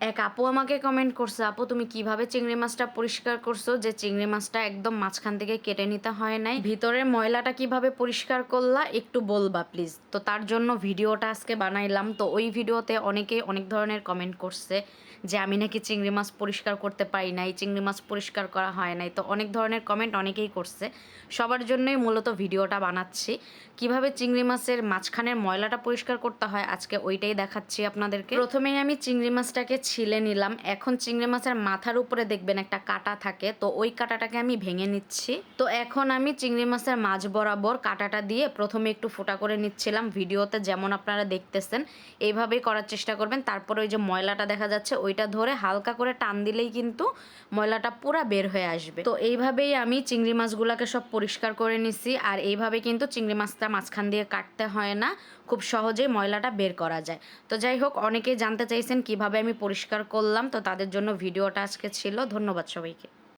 এক আপু আমাকে কমেন্ট করছে, আপু, তুমি কীভাবে চিংড়ি মাছটা পরিষ্কার করছ যে চিংড়ি মাছটা একদম মাঝখান থেকে কেটে নিতে হয় নাই? ভিতরের ময়লাটা কীভাবে পরিষ্কার করলা? একটু বলবা প্লিজ তো তার জন্য ভিডিওটা আজকে বানাইলাম। তো ওই ভিডিওতে অনেকেই অনেক ধরনের কমেন্ট করছে যে, আমি নাকি চিংড়ি মাছ পরিষ্কার করতে পারি নাই, চিংড়ি মাছ পরিষ্কার করা হয় নাই। তো অনেক ধরনের কমেন্ট অনেকেই করছে। সবার জন্যই মূলত ভিডিওটা বানাচ্ছি। কীভাবে চিংড়ি মাছের মাঝখানের ময়লাটা পরিষ্কার করতে হয় আজকে ওইটাই দেখাচ্ছি আপনাদেরকে। প্রথমেই আমি চিংড়ি মাছটাকে ছিলে নিলাম। এখন চিংড়ি মাছের মাথার উপরে দেখবেন একটা কাটা থাকে, তো ওই কাটাটাকে আমি ভেঙে নিচ্ছি। তো এখন আমি চিংড়ি মাছের মাছ বরাবর কাটাটা দিয়ে প্রথমে একটু ফোটা করে নিচ্ছিলাম ভিডিওতে, যেমন আপনারা দেখতেছেন। এইভাবেই করার চেষ্টা করবেন। তারপরে ওই যে ময়লাটা দেখা যাচ্ছে, ওইটা ধরে হালকা করে টান দিলেই কিন্তু ময়লাটা পুরা বের হয়ে আসবে। তো এইভাবেই আমি চিংড়ি মাছগুলোকে সব পরিষ্কার করে নিছি, আর এইভাবে কিন্তু চিংড়ি মাছটা মাঝখান দিয়ে কাটতে হয় না। খুব সহজেই ময়লাটা বের করা যায়। তো যাই হোক, অনেকেই জানতে চাইছেন কীভাবে আমি পরিষ্কার করলাম। তো তাদের জন্য ভিডিওটা আজকে ছিল। ধন্যবাদ সবাইকে।